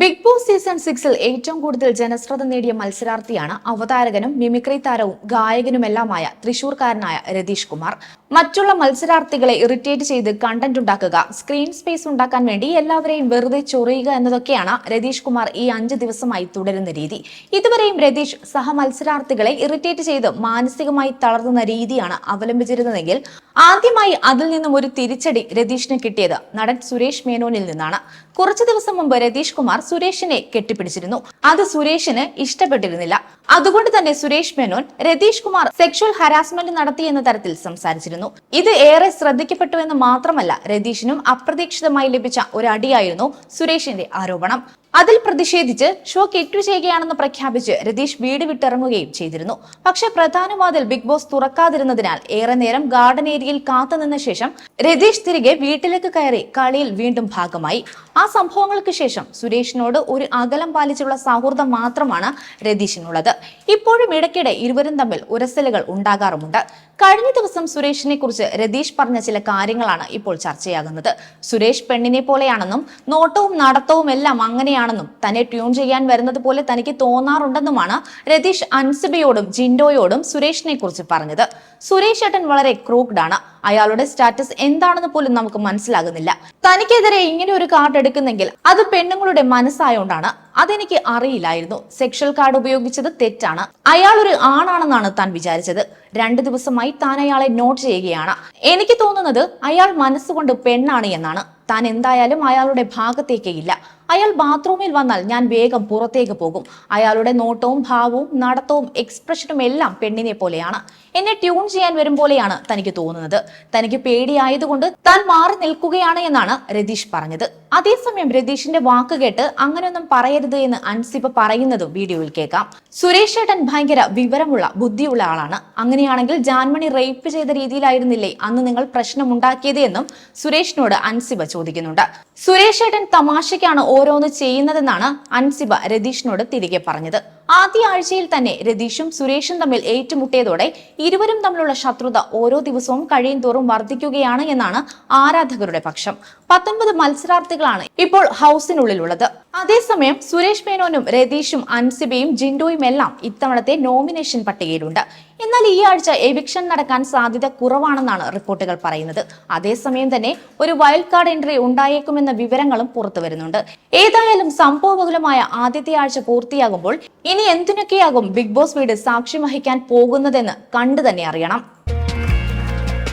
Big boss season സിക്സിൽ ഏറ്റവും കൂടുതൽ ജനശ്രദ്ധ നേടിയ മത്സരാർത്ഥിയാണ് അവതാരകനും മിമിക്രി താരവും ഗായകനുമെല്ലാമായ തൃശൂർക്കാരനായ രതീഷ് കുമാർ. മറ്റുള്ള മത്സരാർത്ഥികളെ ഇറിറ്റേറ്റ് ചെയ്ത് കണ്ടന്റ് ഉണ്ടാക്കുക. സ്ക്രീൻ സ്പേസ് ഉണ്ടാക്കാൻ വേണ്ടി എല്ലാവരെയും വെറുതെ ചൊറിയുക എന്നതൊക്കെയാണ് രതീഷ് കുമാർ ഈ അഞ്ച് ദിവസമായി തുടരുന്ന രീതി. ഇതുവരെയും രതീഷ് സഹ മത്സരാർത്ഥികളെ ഇറിറ്റേറ്റ് ചെയ്ത് മാനസികമായി തളർത്തുന്ന രീതിയാണ് അവലംബിച്ചിരുന്നതെങ്കിൽ ആദ്യമായി അതിൽ നിന്നും ഒരു തിരിച്ചടി രതീഷിന് കിട്ടിയത് നടൻ സുരേഷ് മേനോനിൽ നിന്നാണ്. കുറച്ചു ദിവസം മുമ്പ് രതീഷ് കുമാർ സുരേഷിനെ കെട്ടിപ്പിടിച്ചിരുന്നു. അത് സുരേഷിന് ഇഷ്ടപ്പെട്ടിരുന്നില്ല. അതുകൊണ്ട് തന്നെ സുരേഷ് മേനോൻ രതീഷ് കുമാർ സെക്ഷൽ ഹരാസ്മെന്റ് നടത്തി എന്ന തരത്തിൽ സംസാരിച്ചിരുന്നു. ഇത് ഏറെ ശ്രദ്ധിക്കപ്പെട്ടു എന്ന് മാത്രമല്ല രതീഷിനും അപ്രതീക്ഷിതമായി ലഭിച്ച ഒരു അടിയായിരുന്നു സുരേഷിന്റെ ആരോപണം. അതിൽ പ്രതിഷേധിച്ച് ഷോ കെറ്റു ചെയ്യുകയാണെന്ന് പ്രഖ്യാപിച്ച് രതീഷ് വീട് വിട്ടിറങ്ങുകയും ചെയ്തിരുന്നു. പക്ഷെ പ്രധാന വാതിൽ ബിഗ് ബോസ് തുറക്കാതിരുന്നതിനാൽ ഏറെ നേരം ഗാർഡൻ ഏരിയയിൽ കാത്തുനിന്ന ശേഷം രതീഷ് തിരികെ വീട്ടിലേക്ക് കയറി കളിയിൽ വീണ്ടും ഭാഗമായി. ആ സംഭവങ്ങൾക്ക് ശേഷം സുരേഷിനോട് ഒരു അകലം പാലിച്ചുള്ള സൗഹൃദം മാത്രമാണ് രതീഷിനുള്ളത്. ഇപ്പോഴും ഇടയ്ക്കിടെ ഇരുവരും തമ്മിൽ ഉരസലുകൾ ഉണ്ടാകാറുമുണ്ട്. കഴിഞ്ഞ ദിവസം സുരേഷിനെ കുറിച്ച് രതീഷ് പറഞ്ഞ ചില കാര്യങ്ങളാണ് ഇപ്പോൾ ചർച്ചയാകുന്നത്. സുരേഷ് പെണ്ണിനെ പോലെയാണെന്നും നോട്ടവും നടത്തവും എല്ലാം അങ്ങനെയാണെന്നും തന്നെ ട്യൂൺ ചെയ്യാൻ വരുന്നത് പോലെ തനിക്ക് തോന്നാറുണ്ടെന്നുമാണ് രതീഷ് അൻസിബയോടും ജിൻഡോയോടും സുരേഷിനെ കുറിച്ച് പറഞ്ഞത്. സുരേഷ് ഏട്ടൻ വളരെ ക്രൂക്ഡാണ് അയാളുടെ സ്റ്റാറ്റസ് എന്താണെന്ന് പോലും നമുക്ക് മനസ്സിലാകുന്നില്ല. തനിക്കെതിരെ ഇങ്ങനെ ഒരു കാർഡ് എടുക്കുന്നെങ്കിൽ അത് പെണ്ണുങ്ങളുടെ മനസ്സായോണ്ടാണ്. അതെനിക്ക് അറിയില്ലായിരുന്നു. സെക്ഷൽ കാർഡ് ഉപയോഗിച്ചത് തെറ്റാണ്. അയാൾ ഒരു ആണാണെന്നാണ് താൻ വിചാരിച്ചത്. രണ്ടു ദിവസമായി താൻ അയാളെ നോട്ട് ചെയ്യുകയാണ്. എനിക്ക് തോന്നുന്നത് അയാൾ മനസ്സുകൊണ്ട് പെണ്ണാണ് എന്നാണ്. താൻ എന്തായാലും അയാളുടെ ഭാഗത്തേക്കേ ഇല്ല. അയാൾ ബാത്റൂമിൽ വന്നാൽ ഞാൻ വേഗം പുറത്തേക്ക് പോകും. അയാളുടെ നോട്ടവും ഭാവവും നടത്തവും എക്സ്പ്രഷനും എല്ലാം പെണ്ണിനെ പോലെയാണ്. എന്നെ ട്യൂൺ ചെയ്യാൻ വരും പോലെയാണ് തനിക്ക് തോന്നുന്നത്. തനിക്ക് പേടിയായതുകൊണ്ട് താൻ മാറി നിൽക്കുകയാണ് എന്നാണ് രതീഷ് പറഞ്ഞത്. അതേസമയം രതീഷിന്റെ വാക്ക് കേട്ട് അങ്ങനെയൊന്നും പറയരുത് എന്ന് അൻസിബ പറയുന്നതും വീഡിയോയിൽ കേൾക്കാം. സുരേഷ് ഏട്ടൻ ഭയങ്കര വിവരമുള്ള ബുദ്ധിയുള്ള ആളാണ്. അങ്ങനെയാണെങ്കിൽ ജാൻമണി റേപ്പ് ചെയ്ത രീതിയിലായിരുന്നില്ലേ അന്ന് നിങ്ങൾ പ്രശ്നമുണ്ടാക്കിയത് എന്നും സുരേഷിനോട് അൻസിബ ചോദിക്കുന്നുണ്ട്. സുരേഷ് ഏട്ടൻ തമാശയ്ക്കാണ് ഓരോന്ന് ചെയ്യുന്നതെന്നാണ് അൻസിബ രതീഷിനോട് തിരികെ പറഞ്ഞത്. ആദ്യ ആഴ്ചയിൽ തന്നെ രതീഷും സുരേഷും തമ്മിൽ ഏറ്റുമുട്ടിയതോടെ ഇരുവരും തമ്മിലുള്ള ശത്രുത ഓരോ ദിവസവും കഴിയും തോറും വർദ്ധിക്കുകയാണ് എന്നാണ് ആരാധകരുടെ പക്ഷം. പത്തൊൻപത് മത്സരാർത്ഥികളാണ് ഇപ്പോൾ ഹൗസിനുള്ളിലുള്ളത്. അതേസമയം സുരേഷ് മേനോനും രതീഷും അൻസിബയും ജിൻഡോയും എല്ലാം ഇത്തവണത്തെ നോമിനേഷൻ പട്ടികയിലുണ്ട്. എന്നാൽ ഈ ആഴ്ച എവിക്ഷൻ നടക്കാൻ സാധ്യത കുറവാണെന്നാണ് റിപ്പോർട്ടുകൾ പറയുന്നത്. അതേസമയം തന്നെ ഒരു വൈൽഡ് കാർഡ് എൻട്രി ഉണ്ടായേക്കുമെന്ന വിവരങ്ങളും പുറത്തു വരുന്നുണ്ട്. ഏതായാലും സംഭവബഹുലമായ ആദ്യത്തെ ആഴ്ച പൂർത്തിയാകുമ്പോൾ ഇനി എന്തിനൊക്കെയാകും ബിഗ് ബോസ് വീട് സാക്ഷ്യം വഹിക്കാൻ പോകുന്നതെന്ന് കണ്ടു തന്നെ അറിയണം.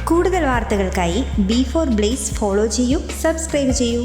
കൂടുതൽ വാർത്തകൾക്കായി ബി ഫോർ ബ്ലേസ് ഫോളോ ചെയ്യൂ സബ്സ്ക്രൈബ് ചെയ്യൂ.